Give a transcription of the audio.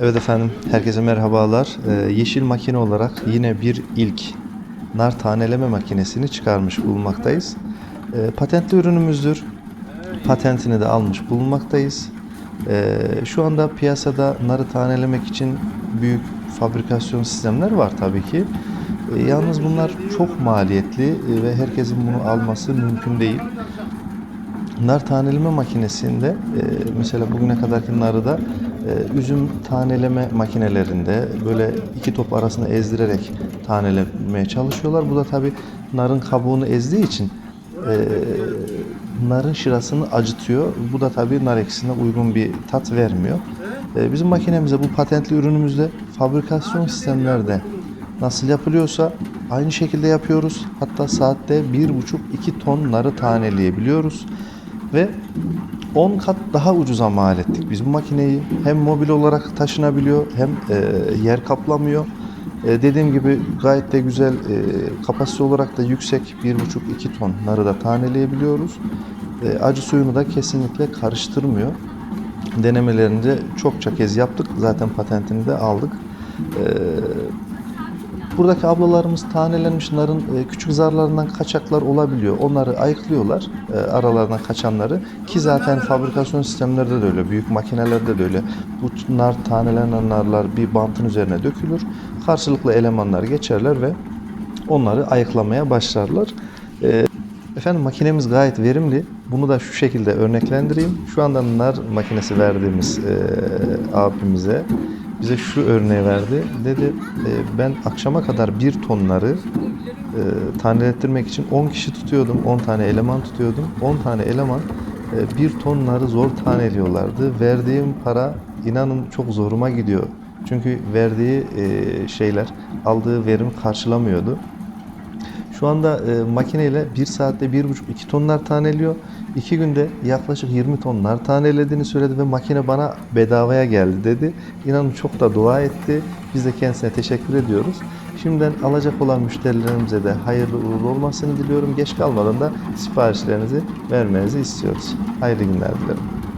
Evet efendim, herkese merhabalar. Ee, yeşil makine olarak yine bir ilk nar taneleme makinesini çıkarmış bulunmaktayız. Ee, patentli ürünümüzdür. Patentini de almış bulunmaktayız. Ee, şu anda piyasada narı tanelemek için büyük fabrikasyon sistemler var tabii ki. Ee, yalnız bunlar çok maliyetli e, ve herkesin bunu alması mümkün değil. Nar taneleme makinesinde e, mesela bugüne kadarki narı da e, üzüm taneleme makinelerinde böyle iki top arasında ezdirerek tanelemeye çalışıyorlar. Bu da tabi narın kabuğunu ezdiği için e, narın şırasını acıtıyor. Bu da tabi nar ekşisine uygun bir tat vermiyor. E, bizim makinemize bu patentli ürünümüzde fabrikasyon sistemlerde nasıl yapılıyorsa aynı şekilde yapıyoruz. Hatta saatte 1,5-2 ton narı taneleyebiliyoruz ve 10 kat daha ucuza mal ettik biz bu makineyi. Hem mobil olarak taşınabiliyor hem e, yer kaplamıyor. E, dediğim gibi gayet de güzel e, kapasite olarak da yüksek 1,5-2 ton narı da taneleyebiliyoruz. E, acı suyunu da kesinlikle karıştırmıyor. Denemelerini de çokça kez yaptık. Zaten patentini de aldık. E, Buradaki ablalarımız tanelenmiş narın e, küçük zarlarından kaçaklar olabiliyor. Onları ayıklıyorlar e, aralarından kaçanları ki zaten fabrikasyon sistemlerde de öyle, büyük makinelerde de öyle. Bu nar tanelenen narlar bir bantın üzerine dökülür. Karşılıklı elemanlar geçerler ve onları ayıklamaya başlarlar. E, Efendim makinemiz gayet verimli. Bunu da şu şekilde örneklendireyim. Şu anda nar makinesi verdiğimiz e, abimize bize şu örneği verdi. Dedi e, ben akşama kadar bir tonları e, tanelettirmek için 10 kişi tutuyordum. 10 tane eleman tutuyordum. 10 tane eleman e, bir tonları zor taneliyorlardı. Verdiğim para inanın çok zoruma gidiyor. Çünkü verdiği e, şeyler aldığı verim karşılamıyordu. Şu anda e, makineyle 1 saatte 1,5-2 tonlar taneliyor. 2 günde yaklaşık 20 tonlar tanelediğini söyledi ve makine bana bedavaya geldi dedi. İnanın çok da dua etti. Biz de kendisine teşekkür ediyoruz. Şimdiden alacak olan müşterilerimize de hayırlı uğurlu olmasını diliyorum. Geç kalmadan da siparişlerinizi vermenizi istiyoruz. Hayırlı günler dilerim.